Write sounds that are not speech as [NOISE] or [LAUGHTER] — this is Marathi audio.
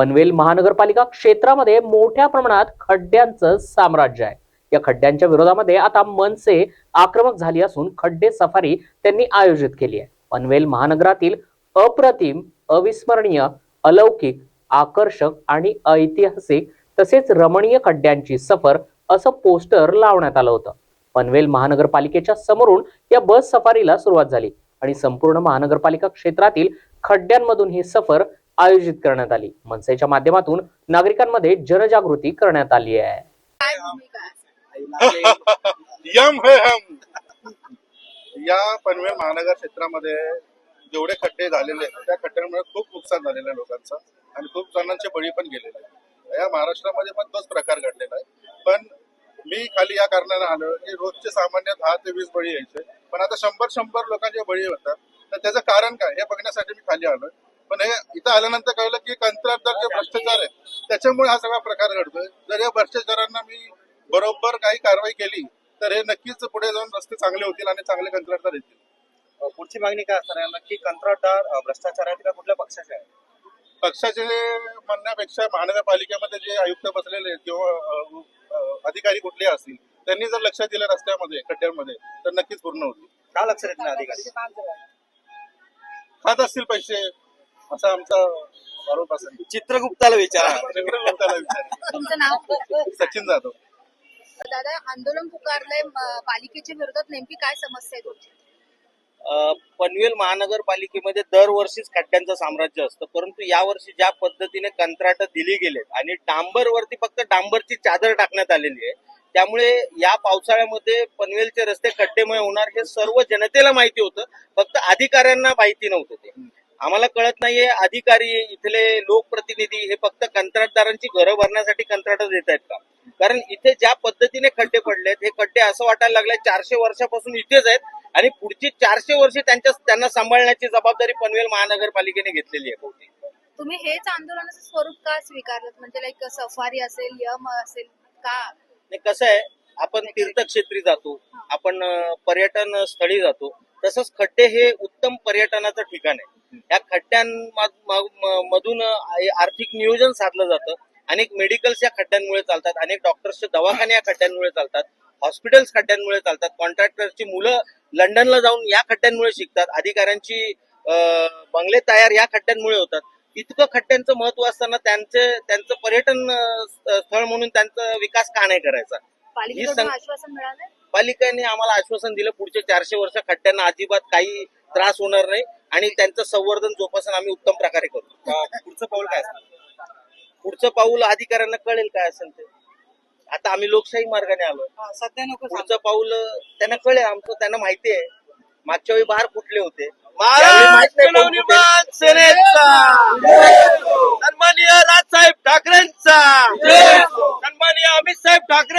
पनवेल महानगरपालिका क्षेत्रामध्ये मोठ्या प्रमाणात खड्ड्यांचं साम्राज्य आहे. या खड्ड्यांच्या विरोधामध्ये आता मनसे आक्रमक झाली असून खड्डे सफारी त्यांनी आयोजित केली आहे. पनवेल महानगरातील अप्रतिम अविस्मरणीय अलौकिक आकर्षक आणि ऐतिहासिक तसेच रमणीय खड्ड्यांची सफर असं पोस्टर लावण्यात आलं होतं. पनवेल महानगरपालिकेच्या समोरून या बस सफारीला सुरुवात झाली आणि संपूर्ण महानगरपालिका क्षेत्रातील खड्ड्यांमधून ही सफर आयोजित करण्यात आली. मनसेच्या माध्यमातून नागरिकांमध्ये जनजागृती करण्यात आली आहे. आहे? [LAUGHS] यम है हम. या पनवेल महानगर क्षेत्रामध्ये जेवढे खड्डे झालेले आहेत त्या खड्ड्यांमुळे खूप नुकसान झालेलं आहे लोकांचं आणि खूप जणांचे बळी पण गेलेले आहेत. या महाराष्ट्रामध्ये पण तोच प्रकार घडलेला आहे. पण मी खाली या कारणाने आलो की रोजचे सामान्य दहा ते वीस बळी यायचे. पण आता शंभर शंभर लोकांचे बळी होतात. तर त्याचं कारण काय? हे बघण्यासाठी मी खाली आलोय. पण हे इथं आल्यानंतर कळलं की कंत्राटदार जे भ्रष्टाचार आहे त्याच्यामुळे हा सगळा प्रकार घडतोय. जर या भ्रष्टाचारांना मी बरोबर काही कारवाई केली तर हे नक्कीच पुढे जाऊन रस्ते चांगले होतील आणि चांगले कंत्राटदार येतील. पुढची मागणी काय असणार आहे? नक्की कंत्राटदार भ्रष्टाचार आहेत का कुठल्या पक्षाचे आहे पक्षाचे म्हणण्यापेक्षा महानगरपालिकेमध्ये जे आयुक्त बसलेले आहेत किंवा अधिकारी कुठले असतील त्यांनी जर लक्ष दिलं रस्त्यामध्ये खड्ड्यांमध्ये तर नक्कीच पूर्ण होतील. का लक्ष देत नाही अधिकारी? खात असतील पैसे. असा आमचा आरोप असेल. चित्रगुप्ताला विचारा. चित्रगुप्ताला विचारा. तुमचं नाव? सचिन जाधव. दादा आंदोलन पुकारलंय म- पालिकेच्या विरोधात नेमकी काय समस्या आहे तुमची? अ, पनवेल महानगरपालिकेमध्ये दरवर्षीच खड्ड्यांचं साम्राज्य असतं. परंतु यावर्षी ज्या पद्धतीने कंत्राट दिली गेलेत आणि डांबरवरती फक्त डांबरची चादर टाकण्यात आलेली आहे त्यामुळे या पावसाळ्यामध्ये पनवेलचे रस्ते खड्डेमय होणार हे सर्व जनतेला माहिती होतं. फक्त अधिकाऱ्यांना माहिती नव्हतं ते. आम्हाला कळत नाहीये अधिकारी इथले लोकप्रतिनिधी हे फक्त कंत्राटदारांची घरं भरण्यासाठी कंत्राट देत आहेत का? कारण इथे ज्या पद्धतीने खड्डे पडलेत हे खड्डे असं वाटायला लागले चारशे वर्षापासून इथेच आहेत आणि पुढची चारशे वर्षे त्यांच्या त्यांना सांभाळण्याची जबाबदारी पनवेल महानगरपालिकेने घेतलेली आहे बहुतेक. तुम्ही हेच आंदोलनाचं स्वरूप का स्वीकारलं म्हणजे लाईक सफारी असेल यम असेल का? नाही कसं आहे आपण तीर्थक्षेत्री जातो आपण पर्यटन स्थळी जातो. तसंच खड्डे हे उत्तम पर्यटनाचं ठिकाण आहे. या खड्ड्यांमधून आर्थिक नियोजन साधलं जातं. अनेक मेडिकल्स या खड्ड्यांमुळे चालतात. अनेक डॉक्टर्सचे दवाखाने या खड्ड्यांमुळे चालतात. हॉस्पिटल्स खड्ड्यांमुळे चालतात. कॉन्ट्रॅक्टरची मुलं लंडनला जाऊन या खड्ड्यांमुळे शिकतात. अधिकाऱ्यांची बंगले तयार या खड्ड्यांमुळे होतात. इतकं खड्ड्यांचं महत्त्व असताना त्यांचे त्यांचं पर्यटन स्थळ म्हणून त्यांचा विकास का नाही करायचा? पालिकेकडून आश्वासन मिळालंय? पालिकेने आम्हाला आश्वासन दिलं पुढचे चारशे वर्ष खड्ड्यांना अजिबात काही त्रास होणार नाही आणि त्यांचं संवर्धन जोपासून आम्ही उत्तम प्रकारे करू अ, पुढचं पाऊल काय असणार? पुढचं पाऊल अधिकाऱ्यांना कळेल काय असेल ते. आता आम्ही लोकशाही मार्गाने आलो सध्या नको पुढचं पाऊल अं, त्यांना कळेल आमचं त्यांना माहिती आहे. मागच्या वेळी बाहेर कुठले होते? महाराष्ट्र यावेळी माहीत नाही कोण कुठे.